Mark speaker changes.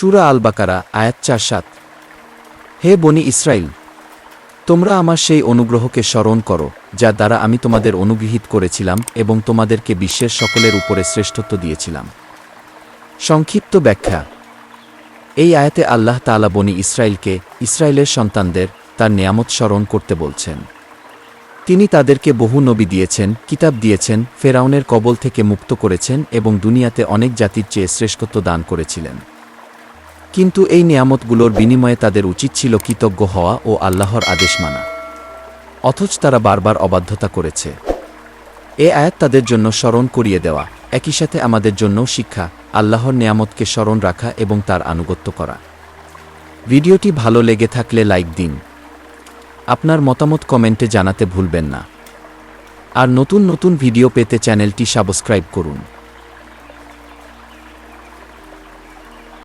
Speaker 1: সুরা আল বাকারা আয়াত চার সাত। হে বনি ইসরাইল, তোমরা আমার সেই অনুগ্রহকে স্মরণ করো, যা দ্বারা আমি তোমাদের অনুগৃহীত করেছিলাম এবং তোমাদেরকে বিশ্বের সকলের উপরে শ্রেষ্ঠত্ব দিয়েছিলাম। সংক্ষিপ্ত ব্যাখ্যা। এই আয়াতে আল্লাহ তাআলা বনি ইসরায়েলকে ইসরায়েলের সন্তানদের তার নেয়ামত স্মরণ করতে বলছেন। তিনি তাদেরকে বহু নবী দিয়েছেন, কিতাব দিয়েছেন, ফেরাউনের কবল থেকে মুক্ত করেছেন এবং দুনিয়াতে অনেক জাতির চেয়ে শ্রেষ্ঠত্ব দান করেছিলেন। কিন্তু এই নিয়ামতগুলোর বিনিময়ে তাদের উচিত ছিল কৃতজ্ঞ হওয়া ও আল্লাহর আদেশ মানা। অথচ তারা বারবার অবাধ্যতা করেছে। এ আয়াত তাদের জন্য স্মরণ করিয়ে দেওয়া, একই সাথে আমাদের জন্যও শিক্ষা, আল্লাহর নেয়ামতকে স্মরণ রাখা এবং তার আনুগত্য করা। ভিডিওটি ভালো লেগে থাকলে লাইক দিন। আপনার মতামত কমেন্টে জানাতে ভুলবেন না। আর নতুন নতুন ভিডিও পেতে চ্যানেলটি সাবস্ক্রাইব করুন।